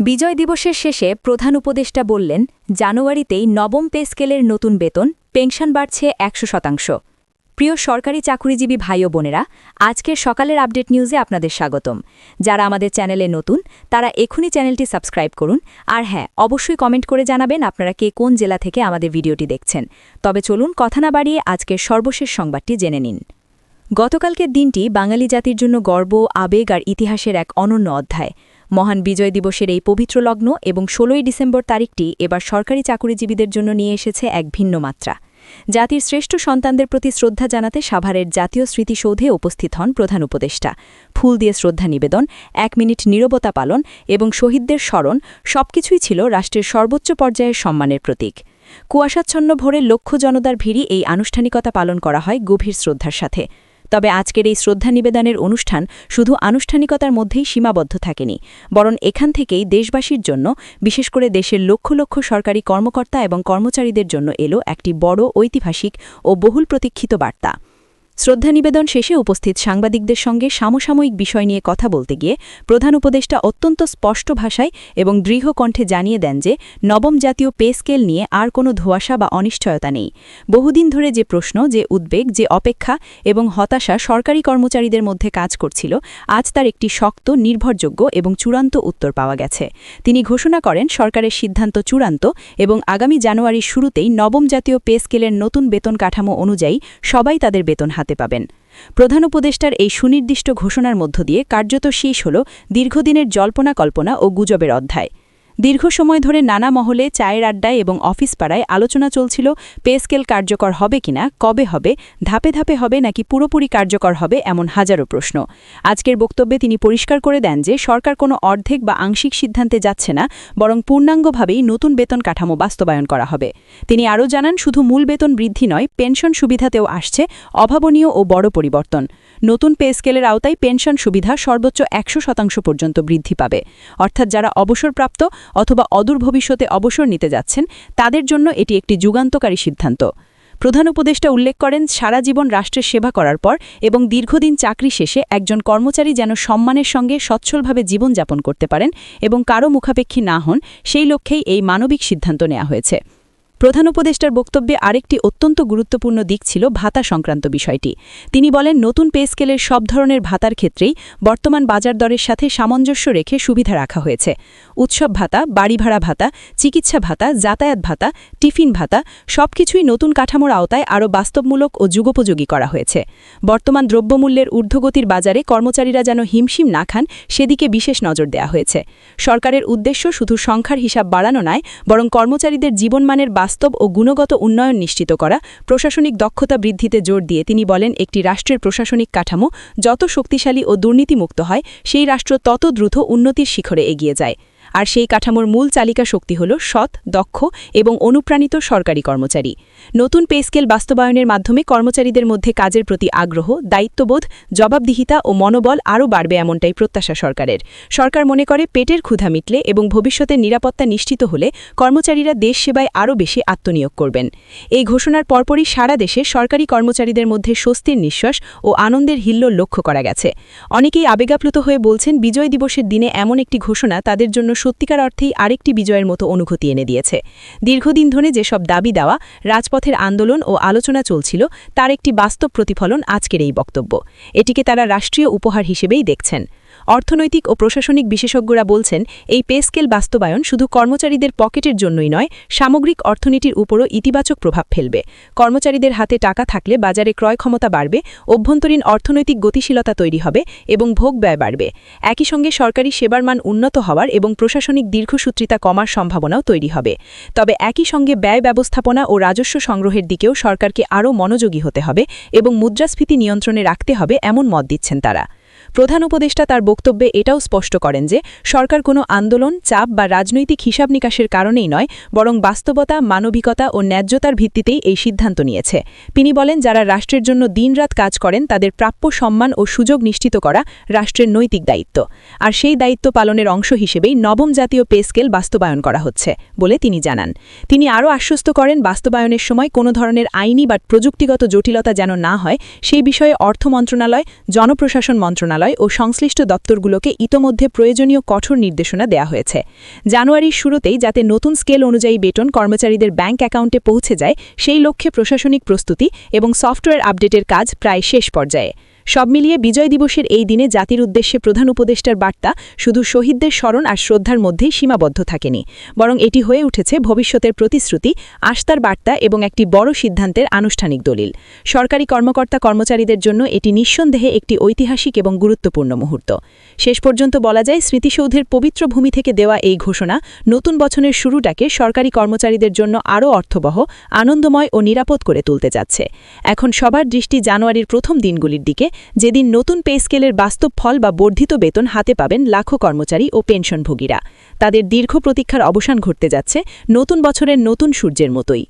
বিজয় দিবসের শেষে প্রধান উপদেষ্টা বললেন, জানুয়ারিতেই নবম পে স্কেলের নতুন বেতন, পেনশন বাড়ছে একশো শতাংশ। প্রিয় সরকারি চাকুরিজীবী ভাই ও বোনেরা, আজকের সকালের আপডেট নিউজে আপনাদের স্বাগতম। যারা আমাদের চ্যানেলে নতুন, তারা এখনই চ্যানেলটি সাবস্ক্রাইব করুন। আর হ্যাঁ অবশ্যই কমেন্ট করে জানাবেন আপনারা কে কোন জেলা থেকে আমাদের ভিডিওটি দেখছেন। তবে চলুন কথা না বাড়িয়ে আজকের সর্বশেষ সংবাদটি জেনে নিন। গতকালকের দিনটি বাঙালি জাতির জন্য গর্ব, আবেগ আর ইতিহাসের এক অনন্য অধ্যায়। মহান বিজয় দিবসের এই পবিত্র লগ্ন এবং ষোলোই ডিসেম্বর তারিখটি এবার সরকারি চাকুরিজীবীদের জন্য নিয়ে এসেছে এক ভিন্ন মাত্রা। জাতির শ্রেষ্ঠ সন্তানদের প্রতি শ্রদ্ধা জানাতে সাভারের জাতীয় স্মৃতিসৌধে উপস্থিত হন প্রধান উপদেষ্টা। ফুল দিয়ে শ্রদ্ধা নিবেদন, এক মিনিট নীরবতা পালন এবং শহীদদের স্মরণ সবকিছুই ছিল রাষ্ট্রের সর্বোচ্চ পর্যায়ের সম্মানের প্রতীক। কুয়াশাচ্ছন্ন ভোরে লক্ষ জনতার ভিড়ি এই আনুষ্ঠানিকতা পালন করা হয় গভীর শ্রদ্ধার সাথে। তবে আজকের এই শ্রদ্ধা নিবেদনের অনুষ্ঠান শুধু আনুষ্ঠানিকতার মধ্যেই সীমাবদ্ধ থাকেনি, বরং এখান থেকেই দেশবাসীর জন্য, বিশেষ করে দেশের লক্ষ লক্ষ সরকারি কর্মকর্তা এবং কর্মচারীদের জন্য এলো একটি বড় ঐতিহাসিক ও বহুল প্রতীক্ষিত বার্তা। শ্রদ্ধা নিবেদন শেষে উপস্থিত সাংবাদিকদের সঙ্গে সমসাময়িক বিষয় নিয়ে কথা বলতে গিয়ে প্রধান উপদেষ্টা অত্যন্ত স্পষ্ট ভাষায় এবং দৃঢ় কণ্ঠে জানিয়ে দেন যে, নবম জাতীয় পে স্কেল নিয়ে আর কোনো ধোয়াশা বা অনিশ্চয়তা নেই। বহুদিন ধরে যে প্রশ্ন, যে উদ্বেগ, যে অপেক্ষা এবং হতাশা সরকারি কর্মচারীদের মধ্যে কাজ করছিল, আজ তার একটি শক্ত, নির্ভরযোগ্য এবং চূড়ান্ত উত্তর পাওয়া গেছে। তিনি ঘোষণা করেন, সরকারের সিদ্ধান্ত চূড়ান্ত এবং আগামী জানুয়ারির শুরুতেই নবম জাতীয় পে স্কেলের নতুন বেতন কাঠামো অনুযায়ী সবাই তাদের বেতন হাতে পাবেন। প্রধান উপদেষ্টার এই সুনির্দিষ্ট ঘোষণার মধ্য দিয়ে কার্যত শেষ হল দীর্ঘদিনের জল্পনা কল্পনা ও গুজবের অধ্যায়। দীর্ঘ সময় ধরে নানা মহলে চায়ের আড্ডায় এবং অফিস পাড়ায় আলোচনা চলছিল, পে স্কেল কার্যকর হবে কিনা, কবে হবে, ধাপে ধাপে হবে নাকি পুরোপুরি কার্যকর হবে এমন হাজারো প্রশ্ন। আজকের বক্তব্যে তিনি পরিষ্কার করে দেন যে, সরকার কোনো অর্ধেক বা আংশিক সিদ্ধান্তে যাচ্ছে না, বরং পূর্ণাঙ্গভাবেই নতুন বেতন কাঠামো বাস্তবায়ন করা হবে। তিনি আরও জানান, শুধু মূল বেতন বৃদ্ধি নয়, পেনশন সুবিধাতেও আসছে, অভাবনীয় ও বড় পরিবর্তন। নতুন পে স্কেলের আওতায় পেনশন সুবিধা সর্বোচ্চ একশো শতাংশ পর্যন্ত বৃদ্ধি পাবে। অর্থাৎ যারা অবসরপ্রাপ্ত অথবা অদূর ভবিষ্যতে অবসর নিতে যাচ্ছেন, তাদের জন্য এটি একটি যুগান্তকারী সিদ্ধান্ত। প্রধান উপদেষ্টা উল্লেখ করেন, সারা জীবন রাষ্ট্রের সেবা করার পর এবং দীর্ঘদিন চাকরি শেষে একজন কর্মচারী যেন সম্মানের সঙ্গে সচ্ছলভাবে জীবনযাপন করতে পারেন এবং কারও মুখাপেক্ষী না হন, সেই লক্ষ্যেই এই মানবিক সিদ্ধান্ত নেওয়া হয়েছে। প্রধান উপদেষ্টার বক্তব্যে আরেকটি অত্যন্ত গুরুত্বপূর্ণ দিক ছিল ভাতা সংক্রান্ত বিষয়টি। তিনি বলেন, নতুন পে স্কেলের সব ধরনের ভাতার ক্ষেত্রেই বর্তমান বাজার দরের সাথে সামঞ্জস্য রেখে সুবিধা রাখা হয়েছে। উৎসব ভাতা, বাড়ি ভাড়া ভাতা, চিকিৎসা ভাতা, যাতায়াত ভাতা, টিফিন ভাতা, সবকিছুই নতুন কাঠামোর আওতায় আরও বাস্তবমূলক ও যুগোপযোগী করা হয়েছে। বর্তমান দ্রব্যমূল্যের ঊর্ধ্বগতির বাজারে কর্মচারীরা যেন হিমশিম না খান, সেদিকে বিশেষ নজর দেওয়া হয়েছে। সরকারের উদ্দেশ্য শুধু সংখ্যার হিসাব বাড়ানো নয়, বরং কর্মচারীদের জীবনমানের বাস্তব ও গুণগত উন্নয়ন নিশ্চিত করা, প্রশাসনিক দক্ষতা বৃদ্ধিতে জোর দিয়ে তিনি বলেন, একটি রাষ্ট্রের প্রশাসনিক কাঠামো যত শক্তিশালী ও দুর্নীতিমুক্ত হয়, সেই রাষ্ট্র তত দ্রুত উন্নতির শিখরে এগিয়ে যায়। আর সেই কাঠামোর মূল চালিকা শক্তি হল সৎ, দক্ষ এবং অনুপ্রাণিত সরকারি কর্মচারী। নতুন পে স্কেল বাস্তবায়নের মাধ্যমে কর্মচারীদের মধ্যে কাজের প্রতি আগ্রহ, দায়িত্ববোধ, জবাবদিহিতা ও মনোবল আরও বাড়বে এমনটাই প্রত্যাশা সরকারের। সরকার মনে করে পেটের ক্ষুধা মিটলে এবং ভবিষ্যতের নিরাপত্তা নিশ্চিত হলে কর্মচারীরা দেশ সেবায় আরও বেশি আত্মনিয়োগ করবেন। এই ঘোষণার পরপরই সারা দেশে সরকারি কর্মচারীদের মধ্যে স্বস্তির নিঃশ্বাস ও আনন্দের হিল্লোল লক্ষ্য করা গেছে। অনেকেই আবেগাপ্লুত হয়ে বলছেন, বিজয় দিবসের দিনে এমন একটি ঘোষণা তাদের জন্য সত্যিকার অর্থেই আরেকটি বিজয়ের মতো অনুভূতি এনে দিয়েছে। দীর্ঘদিন ধরে যেসব দাবি দেওয়া, রাজপথের আন্দোলন ও আলোচনা চলছিল, তার একটি বাস্তব প্রতিফলন আজকের এই বক্তব্য। এটিকে তারা রাষ্ট্রীয় উপহার হিসেবেই দেখছেন। অর্থনৈতিক ও প্রশাসনিক বিশেষজ্ঞরা বলছেন, এই পে স্কেল বাস্তবায়ন শুধু কর্মচারীদের পকেটের জন্যই নয়, সামগ্রিক অর্থনীতির উপরও ইতিবাচক প্রভাব ফেলবে। কর্মচারীদের হাতে টাকা থাকলে বাজারে ক্রয় ক্ষমতা বাড়বে, অভ্যন্তরীণ অর্থনৈতিক গতিশীলতা তৈরি হবে এবং ভোগ ব্যয় বাড়বে। একই সঙ্গে সরকারি সেবার মান উন্নত হওয়ার এবং প্রশাসনিক দীর্ঘসূত্রিতা কমার সম্ভাবনাও তৈরি হবে। তবে একই সঙ্গে ব্যয় ব্যবস্থাপনা ও রাজস্ব সংগ্রহের দিকেও সরকারকে আরও মনোযোগী হতে হবে এবং মুদ্রাস্ফীতি নিয়ন্ত্রণে রাখতে হবে এমন মত দিচ্ছেন তারা। প্রধান উপদেষ্টা তার বক্তব্যে এটাও স্পষ্ট করেন যে, সরকার কোনো আন্দোলন, চাপ বা রাজনৈতিক হিসাব নিকাশের কারণেই নয়, বরং বাস্তবতা, মানবিকতা ও ন্যায্যতার ভিত্তিতেই এই সিদ্ধান্ত নিয়েছে। তিনি বলেন, যারা রাষ্ট্রের জন্য দিনরাত কাজ করেন, তাদের প্রাপ্য সম্মান ও সুযোগ নিশ্চিত করা রাষ্ট্রের নৈতিক দায়িত্ব। আর সেই দায়িত্ব পালনের অংশ হিসেবেই নবম জাতীয় পে স্কেল বাস্তবায়ন করা হচ্ছে বলে তিনি জানান। তিনি আরও আশ্বস্ত করেন, বাস্তবায়নের সময় কোনো ধরনের আইনি বা প্রযুক্তিগত জটিলতা যেন না হয় সেই বিষয়ে অর্থ মন্ত্রণালয়, জনপ্রশাসন মন্ত্রণালয় মন্ত্রণালয় ও সংশ্লিষ্ট দপ্তরগুলোকে ইতোমধ্যে প্রয়োজনীয় কঠোর নির্দেশনা দেওয়া হয়েছে। জানুয়ারির শুরুতেই যাতে নতুন স্কেল অনুযায়ী বেতন কর্মচারীদের ব্যাংক অ্যাকাউন্টে পৌঁছে যায়, সেই লক্ষ্যে প্রশাসনিক প্রস্তুতি এবং সফটওয়্যার আপডেটের কাজ প্রায় শেষ পর্যায়ে। সব মিলিয়ে বিজয় দিবসের এই দিনে জাতির উদ্দেশ্যে প্রধান উপদেষ্টার বার্তা শুধু শহীদদের স্মরণ আর শ্রদ্ধার মধ্যেই সীমাবদ্ধ থাকেনি, বরং এটি হয়ে উঠেছে ভবিষ্যতের প্রতিশ্রুতি, আস্থার বার্তা এবং একটি বড় সিদ্ধান্তের আনুষ্ঠানিক দলিল। সরকারি কর্মকর্তা কর্মচারীদের জন্য এটি নিঃসন্দেহে একটি ঐতিহাসিক এবং গুরুত্বপূর্ণ মুহূর্ত। শেষ পর্যন্ত বলা যায়, স্মৃতিসৌধের পবিত্র ভূমি থেকে দেওয়া এই ঘোষণা নতুন বছরের শুরুটাকে সরকারি কর্মচারীদের জন্য আরও অর্থবহ, আনন্দময় ও নিরাপদ করে তুলতে যাচ্ছে। এখন সবার দৃষ্টি জানুয়ারির প্রথম দিনগুলির দিকে যেদিন নতুন পে স্কেলের বাস্তব ফল বা বর্ধিত বেতন হাতে পাবেন লাখো কর্মচারী ও পেনশনভোগীরা। তাদের দীর্ঘ প্রতীক্ষার অবসান ঘটতে যাচ্ছে নতুন বছরের নতুন সূর্যের মতোই।